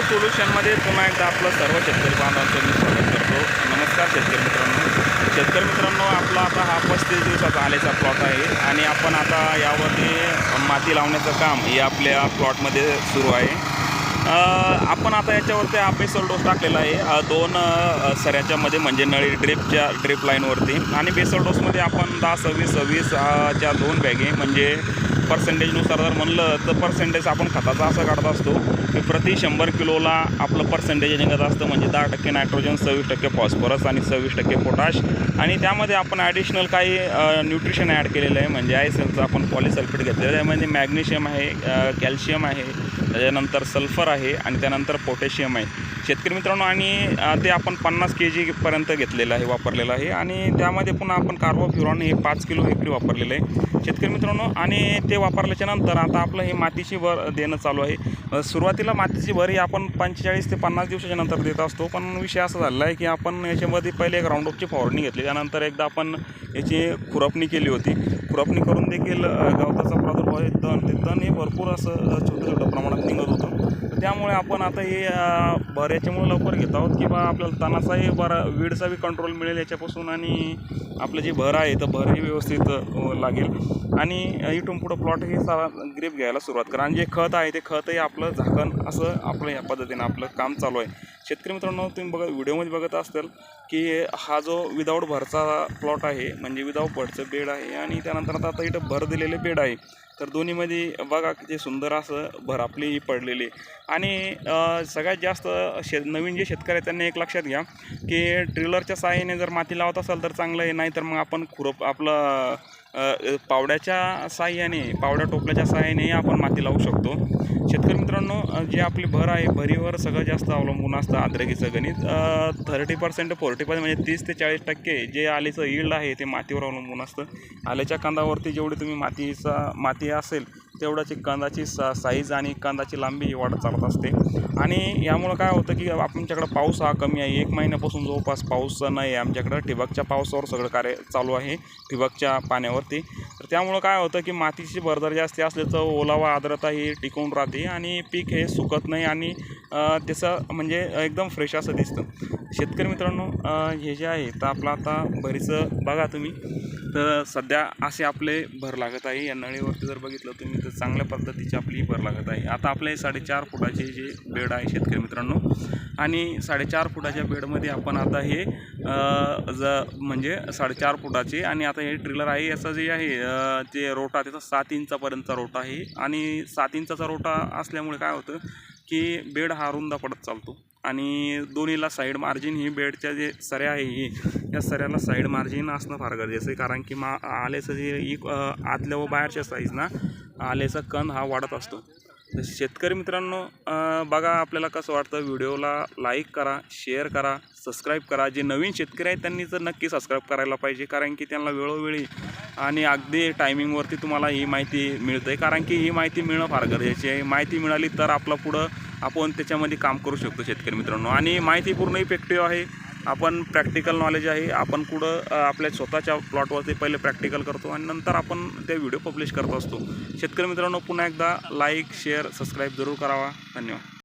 Agro सोल्युशनमध्ये पुन्हा एकदा आपलं सर्व शेतकरी बांधवांचं मी स्वागत करतो. नमस्कार शेतकरी मित्रांनो. शेतकरी मित्रांनो आपला आता हा पस्तीस दिवसाचा आलेचा प्लॉट आहे आणि आपण आता यावरती माती लावण्याचं काम हे आपल्या प्लॉटमध्ये सुरू आहे. आपण आता याच्यावरती हा डोस टाकलेला आहे. दोन सऱ्याच्यामध्ये सऱ्याच्या मध्ये म्हणजे नळी ड्रिपच्या ड्रिप लाईनवरती आणि बेसल डोसमध्ये आपण दहा सव्वीस सव्वीस च्या दोन बॅगे म्हणजे पर्सेंटेजनुसार जर म्हणलं तर पर्सेंटेज आपण खताचा असं काढत असतो की प्रति शंभर किलोला आपलं पर्सेंटेज निघत असतं. म्हणजे दहा टक्के नायट्रोजन सव्वीस टक्के फॉस्फरस आणि सव्वीस टक्के पोटॅश आणि त्यामध्ये आपण ॲडिशनल काही न्यूट्रिशन ॲड केलेलं आहे. म्हणजे आय सेलचं आपण पॉलिसल्फेट घेतलेलं आहे. म्हणजे मॅग्नेशियम आहे कॅल्शियम आहे. त्याच्यानंतर सल्फर आहे आणि त्यानंतर पोटॅशियम आहे. शेतकरी मित्रांनो आणि ते आपण पन्नास के जीपर्यंत घेतलेलं आहे वापरलेलं आहे. आणि त्यामध्ये पुन्हा आपण कार्बो फ्युरॉन हे पाच किलो हेक्री वापरलेलं आहे. शेतकरी मित्रांनो आणि ते वापरल्याच्या नंतर आता आपलं हे मातीची भर देणं चालू आहे. सुरुवातीला मातीची भर ही आपण पंचेचाळीस ते पन्नास दिवसाच्या नंतर देत असतो. पण विषय असा झालेला आहे की आपण याच्यामध्ये पहिले एक राऊंडअपची फवारणी घेतली. त्यानंतर एकदा आपण याची खुरपणी केली होती. खुरपणी करून देखील गवताचा प्रादुर्भाव आहे. तण ते तण हे भरपूर असं छोटं छोटं प्रमाणात निघत होतं त्यामुळे आपण आता हे अ, भर याच्यामुळे लवकर घेत आहोत की बा आपल्याला तणाचाही बरा वीडचा कंट्रोल मिळेल याच्यापासून आणि आपलं जे भर आहे तर भरही व्यवस्थित लागेल. आणि इथून पुढं प्लॉट हे सारा ग्रीप घ्यायला सुरुवात करा. आणि जे खत आहे ते खतही आपलं झाकण असं आपलं या पद्धतीनं आपलं काम चालू आहे. शेतकरी मित्रांनो तुम्ही बघा व्हिडिओमध्ये बघत असाल की हा जो विदाऊट भरचा प्लॉट आहे म्हणजे विदाऊट भरचं बेड आहे आणि त्यानंतर आता इथं भर दिलेले बेड आहे. तर दोन्हीमध्ये बघा किती सुंदर असं भर आपली पडलेली आणि सगळ्यात जास्त शे नवीन जे शेतकरी आहेत त्यांनी एक लक्षात घ्या की ट्रिलरच्या साहाय्याने जर माती लावत असाल तर चांगलं आहे नाही तर मग आपण खुरप आपलं पावड्याच्या साहाय्याने पावड्या टोपल्याच्या साहाय्याने आपण माती लावू शकतो. शेतकरी मित्रांनो जे आपली भर आहे भरीवर सगळं जास्त अवलंबून असतं आद्रकीचं गणित. थर्टी पर्सेंट फोर्टी पर्सेंट म्हणजे तीस ते चाळीस टक्के जे आलेचं यील्ड आहे ते मातीवर अवलंबून असतं. आल्याच्या कांदावरती जेवढी तुम्ही मातीचा माती असेल तेवढ्याची कांदाची सा साईज आणि कांदाची लांबी ही वाढत चालत असते. आणि यामुळं काय होतं की आमच्याकडं पाऊस हा कमी आहे. एक महिन्यापासून जवळपास पाऊस नाही आहे आमच्याकडं. ठिबकच्या पावसावर सगळं कार्य चालू आहे ठिबकच्या पाण्यावरती. तर त्यामुळं काय होतं की मातीची भरदार जास्ती असली तर ओलावा आर्द्रता ही टिकून राहते आणि पीक हे सुकत नाही आणि त्याचं म्हणजे एकदम फ्रेश असं दिसतं. शेतकरी मित्रांनो हे जे आहे तर आपलं आता भरीचं बघा तुम्ही. तर सध्या असे आपले भर लागत आहे. या नळीवरती जर बघितलं तुम्ही तर चांगल्या पद्धतीची आपली भर लागत आहे. आता आपले साडेचार फुटाचे जे बेड आहे शेतकरी मित्रांनो आणि साडेचार फुटाच्या बेडमध्ये आपण आता हे ज म्हणजे साडेचार फुटाचे आणि आता हे ट्रिलर आहे याचं जे आहे ते रोटा त्याचा सात इंचापर्यंतचा रोटा आहे. आणि सात इंचाचा रोटा असल्यामुळे काय होतं की बेड हा रुंदा पडत चालतो. आणि दोन्हीला साईड मार्जिन ही बेडच्या जे सऱ्या आहे ही या सऱ्याला साईड मार्जिन असणं फार गरजेचं आहे. कारण की मा आल्याचं जे एक आतल्या व बाहेरच्या साईजना आल्याचा कण हा वाढत असतो. तर शेतकरी मित्रांनो बघा आपल्याला कसं वाटतं. व्हिडिओला लाईक करा शेअर करा सबस्क्राईब करा. जे नवीन शेतकरी आहेत त्यांनी तर नक्की सबस्क्राईब करायला पाहिजे कारण की त्यांना वेळोवेळी आणि अगदी टायमिंगवरती तुम्हाला ही माहिती मिळते. कारण की ही माहिती मिळणं फार गरजेची आहे. माहिती मिळाली तर आपलं पुढं आपण त्याच्यामध्ये काम करू शकतो शेतकरी मित्रांनो. आणि माहिती पूर्ण इफेक्टिव्ह आहे. आपण प्रॅक्टिकल नॉलेज आहे आपण कुठं आपल्या स्वतःच्या प्लॉटवरती पहिले प्रॅक्टिकल करतो आणि नंतर आपण ते व्हिडिओ पब्लिश करत असतो. शेतकरी मित्रांनो पुन्हा एकदा लाईक शेअर सबस्क्राईब जरूर करावा. धन्यवाद.